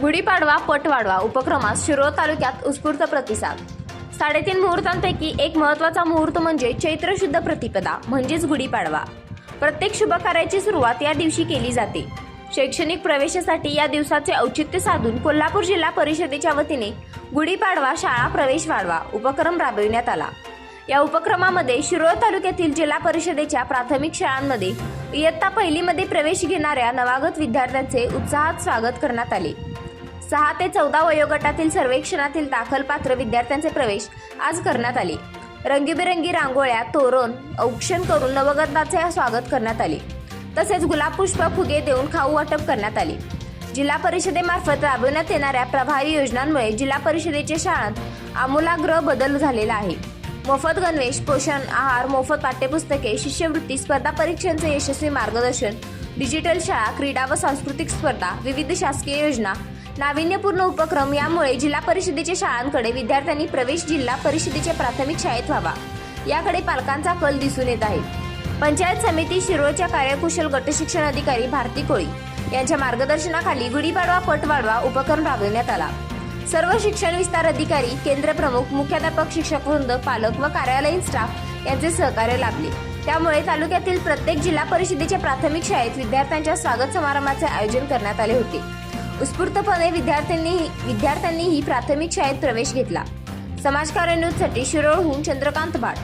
गुढीपाडवा पट वाढवा उपक्रमास शिरोळ तालुक्यात उत्स्फूर्त प्रतिसाद. साडेतीन मुहूर्तांपैकी एक महत्त्वाचा मुहूर्त म्हणजे चैत्र शुद्ध प्रतिपदा म्हणजेच गुढीपाडवा प्रत्येक शुभ कार्याची सुरुवात या दिवशी केली जाते. शैक्षणिक प्रवेशासाठी या दिवसाचे औचित्य साधून कोल्हापूर जिल्हा परिषदेच्या वतीने गुढीपाडवा शाळा प्रवेश वाढवा उपक्रम राबविण्यात आला. या उपक्रमामध्ये शिरोळ तालुक्यातील जिल्हा परिषदेच्या प्राथमिक शाळांमध्ये इयत्ता पहिलीमध्ये प्रवेश घेणाऱ्या नवागत विद्यार्थ्यांचे उत्साहात स्वागत करण्यात आले. सहा ते चौदा वयोगटातील सर्वेक्षणातील दाखलपात्र विद्यार्थ्यांचे प्रवेश आज करण्यात आले. रंगीबेरंगी रांगोळ्या तोरण औक्षण करून नवगताचे स्वागत करण्यात आले. तसेच गुलाब पुष्प फुगे देऊन खाऊ वाटप करण्यात आले. जिल्हा परिषदेमार्फत राबविण्यात येणाऱ्या प्रभावी योजनांमुळे जिल्हा परिषदेच्या शाळांत आमूलाग्र बदल झालेला आहे. मोफत गणवेश पोषण आहार मोफत पाठ्यपुस्तके शिष्यवृत्ती स्पर्धा परीक्षांचे यशस्वी मार्गदर्शन डिजिटल शाळा क्रीडा व सांस्कृतिक स्पर्धा विविध शासकीय योजना नाविन्यपूर्ण उपक्रम यामुळे जिल्हा परिषदेच्या शाळांकडे विद्यार्थ्यांनी प्रवेश जिल्हा परिषदेच्या प्राथमिक शाळेत व्हावा. याकडे पालकांचा कल दिसून येत आहे. पंचायत समिती शिरोळच्या कार्यकुशल गटशिक्षण अधिकारी भारती कोळी यांच्या मार्गदर्शनाखाली गुढीपाडवा पट वाढवा उपक्रम राबविण्यात आला. सर्व शिक्षण विस्तार अधिकारी केंद्र प्रमुख मुख्याध्यापक शिक्षक वृंद पालक व कार्यालयीन स्टाफ यांचे सहकार्य लाभले. त्यामुळे तालुक्यातील प्रत्येक जिल्हा परिषदेच्या प्राथमिक शाळेत विद्यार्थ्यांच्या स्वागत समारंभाचे आयोजन करण्यात आले होते. उत्स्फूर्तपणे विद्यार्थ्यांनी विद्यार्थ्यांनीही प्राथमिक शाळेत प्रवेश घेतला. समाजकार्य न्यूजसाठी शिरोळहून चंद्रकांत बाळ.